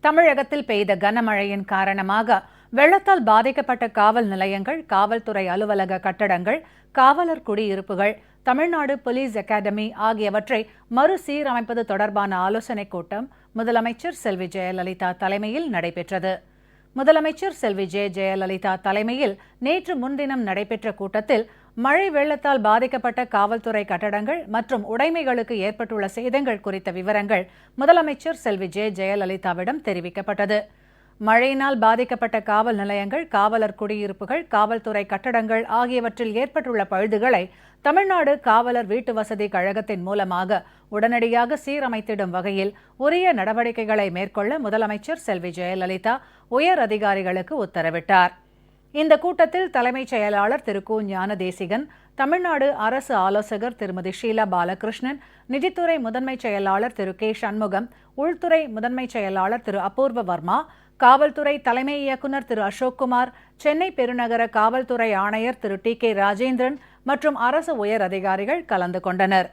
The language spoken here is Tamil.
தமிழகத்தில் பெய்த கனமழையின் காரணமாக வெள்ளத்தால் பாதிக்கப்பட்ட காவல் நிலையங்கள் காவல்துறை அலுவலக கட்டடங்கள் காவலர் குடியிருப்புகள் தமிழ்நாடு போலீஸ் அகாடமி ஆகியவற்றை மறுசீரமைப்பது தொடர்பான ஆலோசனைக் கூட்டம் முதலமைச்சர் செல்வி ஜெயலலிதா தலைமையில் நடைபெற்றது. முதலமைச்சர் செல்வி ஜெ ஜெயலலிதா தலைமையில் நேற்று முன்தினம் நடைபெற்ற கூட்டத்தில் மழை வெள்ளத்தால் பாதிக்கப்பட்ட காவல்துறை கட்டடங்கள் மற்றும் உடைமைகளுக்கு ஏற்பட்டுள்ள சேதங்கள் குறித்த விவரங்கள் முதலமைச்சர் செல்வி ஜே ஜெயலலிதாவிடம் தெரிவிக்கப்பட்டது. மழையினால் பாதிக்கப்பட்ட காவல் நிலையங்கள் காவலர் குடியிருப்புகள் காவல்துறை கட்டடங்கள் ஆகியவற்றில் ஏற்பட்டுள்ள பழுதுகளை தமிழ்நாடு காவலர் வீட்டு வசதி கழகத்தின் மூலமாக உடனடியாக சீரமைத்திடும் வகையில் உரிய நடவடிக்கைகளை மேற்கொள்ள முதலமைச்சர் செல்வி ஜெயலலிதா உயர் அதிகாரிகளுக்கு உத்தரவிட்டார். இந்த கூட்டத்தில் தலைமைச் செயலாளர் திரு கு. ஞானதேசிகன் தமிழ்நாடு அரசு ஆலோசகர் திருமதி ஷீலா பாலகிருஷ்ணன் நிதித்துறை முதன்மைச் செயலாளர் திரு கே. சண்முகம் உள்துறை முதன்மைச் செயலாளர் திரு அபூர்வ வர்மா காவல்துறை தலைமை இயக்குநர் திரு அசோக்குமார் சென்னை பெருநகர காவல்துறை ஆணையர் திரு டி கே ராஜேந்திரன் மற்றும் அரசு உயர் அதிகாரிகள் கலந்து கொண்டனர்.